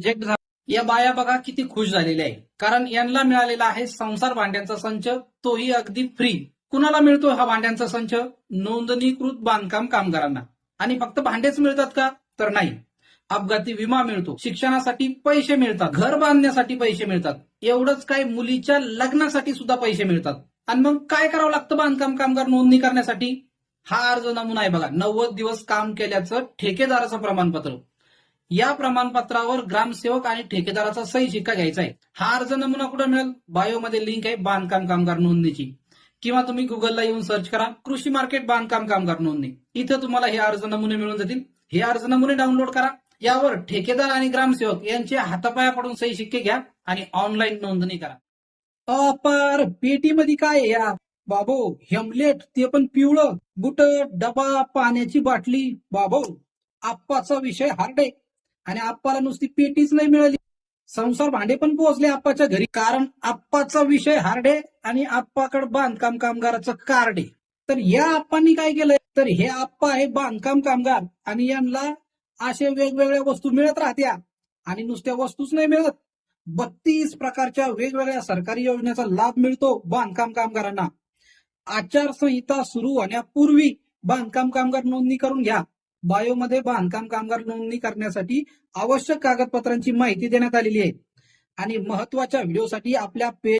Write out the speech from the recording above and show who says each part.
Speaker 1: Reject झाला. या बाया बघा किती खुश झालेल्या आहे कारण यांना मिळालेला आहे संसार भांड्यांचा संच तोही अगदी फ्री कुणाला मिळतो हा भांड्यांचा संच? नोंदणीकृत बांधकाम कामगारांना. आणि फक्त भांडेच मिळतात का? तर नाही. अपघाती विमा मिळतो. शिक्षणासाठी पैसे मिळतात. घर बांधण्यासाठी पैसे मिळतात. एवढंच काय मुलीच्या लग्नासाठी सुद्धा पैसे मिळतात. आणि मग काय करावं लागतं बांधकाम कामगार नोंदणी करण्यासाठी? हा अर्ज नमुना आहे बघा. नव्वद दिवस काम केल्याचं ठेकेदाराचं प्रमाणपत्र. या प्रमाणपत्रावर ग्रामसेवक आणि ठेकेदाराचा सही शिक्का घ्यायचा आहे. हा अर्ज नमुना कुठं मिळेल? बायोमध्ये लिंक आहे बांधकाम कामगार नोंदणीची. किंवा तुम्ही गुगलला येऊन सर्च करा कृषी मार्केट बांधकाम कामगार नोंदणी. इथं तुम्हाला हे अर्ज नमुने मिळून जातील. हे अर्ज नमुने डाउनलोड करा. यावर ठेकेदार आणि ग्रामसेवक यांचे हातापाया पडून सही शिक्के घ्या आणि ऑनलाईन नोंदणी करा. अपार पेटीमध्ये काय या? बाबो हेमलेट ते पण पिवळं. बुट डबा पाण्याची बाटली. बाबो आप्पाचा विषय हार्ड आहे. आणि आप्पाला नुसती पेटीच नाही मिळाली. संसार भांडे पण पोहोचले आप्पाच्या घरी. कारण आप्पाचा विषय हार्डे आणि आप्पाकडे बांधकाम कामगाराचं कार्डे. तर या आप्पांनी काय केलंय? तर हे आप्पा हे बांधकाम कामगार आणि यांना असे वेगवेगळ्या वस्तू मिळत राहत्या. आणि नुसत्या वस्तूच नाही मिळत. बत्तीस प्रकारच्या वेगवेगळ्या सरकारी योजनेचा लाभ मिळतो बांधकाम कामगारांना. आचारसंहिता सुरू होण्यापूर्वी बांधकाम कामगार नोंदणी करून घ्या. बायोमध्ये बांधकाम कामगार नोंदणी करण्यासाठी आवश्यक कागदपत्रांची माहिती देण्यात आलेली आहे. आणि महत्त्वाच्या व्हिडिओसाठी आपल्या पेज